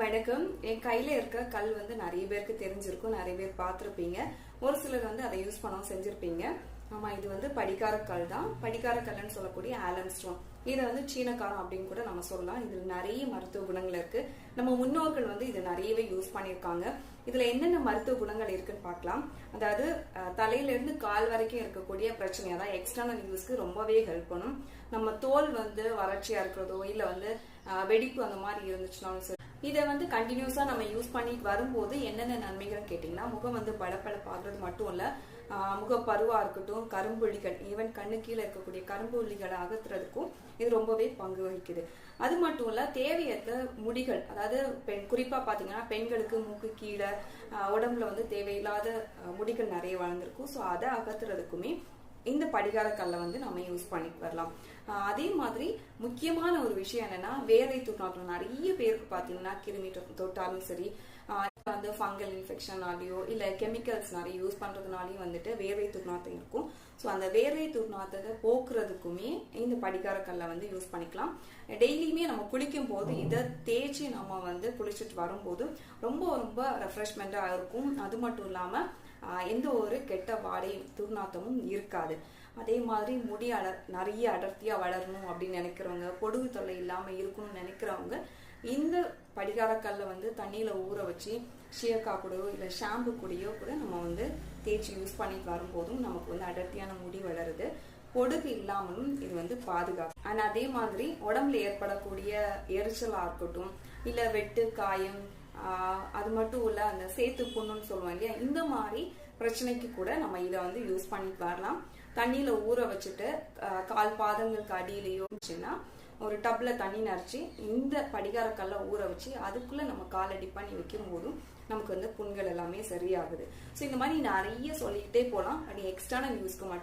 வணக்கம். என் கையில இருக்க கல் வந்து நிறைய பேருக்கு தெரிஞ்சிருக்கும் நிறைய பேர் பார்த்துருப்பீங்க. ஒரு சிலர் வந்து அதை யூஸ் பண்ணவும் செஞ்சிருப்பீங்க. ஆமா இது வந்து படிக்கார கல் தான். படிக்கார கல்லுன்னு சொல்லக்கூடிய ஆலன் ஸ்டோன். இதை வந்து சீனக்காரம் அப்படின்னு கூட நம்ம சொல்லலாம். இதுல நிறைய மருத்துவ குணங்கள் இருக்கு. நம்ம முன்னோர்கள் வந்து இது நிறையவே யூஸ் பண்ணியிருக்காங்க. இதுல என்னென்ன மருத்துவ குணங்கள் இருக்குன்னு பார்க்கலாம். அதாவது தலையிலேருந்து தலையில இருந்து கால் வரைக்கும் இருக்கக்கூடிய பிரச்சனை அதான் எக்ஸ்டர்னல் யூஸ்க்கு ரொம்பவே ஹெல்ப் பண்ணும். நம்ம தோல் வந்து வறட்சியா இருக்கிறதோ இல்ல வந்து வெடிப்பு அந்த மாதிரி இருந்துச்சுனாலும் சரி. இதை வந்து கண்டினியூஸா நம்ம யூஸ் பண்ணிட்டு வரும்போது என்னென்ன நன்மைகள் கேட்டிங்கன்னா முகம் வந்து பளபளப்பாகிறது மட்டும் இல்ல முகப்பருவாக முகப்பருவா இருக்கட்டும் கரும்புள்ளிகள் ஈவன் கண்ணு கீழே இருக்கக்கூடிய கரும்புள்ளிகளை அகற்றுறதுக்கும் இது ரொம்பவே பங்கு வகிக்குது. அது மட்டும் இல்ல தேவையற்ற முடிகள் அதாவது பெண் குறிப்பா பாத்தீங்கன்னா பெண்களுக்கு மூக்கு கீழே உடம்புல வந்து தேவையில்லாத முடிகள் நிறைய வளர்ந்துருக்கும். ஸோ அதை அகற்றுறதுக்குமே இந்த படிகார கல்லை வந்து நம்ம யூஸ் பண்ணிட்டு வரலாம். அதே மாதிரி முக்கியமான ஒரு விஷயம் என்னன்னா வேதை துர்நாற்றம் நிறைய பேருக்கு பார்த்தீங்கன்னா கிருமி தொட்டாலும் சரி வந்து ஃபங்கல் இன்ஃபெக்ஷனாலேயோ இல்ல கெமிக்கல்ஸ் நிறைய யூஸ் பண்றதுனாலயும் வந்துட்டு வேர்வை துர்நாற்றம் இருக்கும். ஸோ அந்த வேர்வை துர்நாற்றத்தை போக்குறதுக்குமே இந்த படிக்கார கல்லை வந்து யூஸ் பண்ணிக்கலாம். டெய்லியுமே நம்ம குளிக்கும் போது இதை தேய்ச்சி நம்ம வந்து குளிச்சுட்டு வரும்போது ரொம்ப ரொம்ப ரெஃப்ரெஷ்மெண்ட்டாக இருக்கும். அது மட்டும் இல்லாம எந்த ஒரு கெட்ட வாடை துர்நாற்றமும் இருக்காது. அதே மாதிரி முடி அடர் நிறைய அடர்த்தியா வளரணும் அப்படின்னு நினைக்கிறவங்க பொடுகு தொல்லை இல்லாம இருக்கணும்னு நினைக்கிறவங்க இந்த படிகாரக்கல்ல வந்து தண்ணியில ஊற வச்சு ஷியக்கா கூடயோ இல்ல ஷாம்பு கூடயோ கூட நம்ம வந்து தேய்ச்சி யூஸ் பண்ணிட்டு வரும்போதும் நமக்கு வந்து அடர்த்தியான முடி வளருது. பொடுகு இல்லாமலும் இது வந்து பாதுகாக்கும். அண்ட் அதே மாதிரி உடம்புல ஏற்படக்கூடிய எரிச்சலா இருக்கட்டும் இல்ல வெட்டு காயம் ஆஹ் அது மட்டும் இல்ல அந்த சேத்து புண்ணுன்னு சொல்லுவோம் இல்லையா? இந்த மாதிரி பிரச்சனைக்கு கூட நம்ம இதை வந்து யூஸ் பண்ணிட்டு வரலாம். தண்ணியில ஊற வச்சுட்டு கால் பாதங்களுக்கு அடியிலையோ இருந்துச்சுன்னா ஒரு டப்பில் தண்ணி நிறச்சி இந்த படிகாரக்கல்ல ஊற வச்சு அதுக்குள்ளே நம்ம காலை டிப் பண்ணி வைக்கும் போதும் நமக்கு வந்து புண்கள் எல்லாமே சரியாகுது. ஸோ இந்த மாதிரி நிறைய சொல்லிக்கிட்டே போகலாம் அது எக்ஸ்டர்னல் யூஸ்க்கு மட்டும்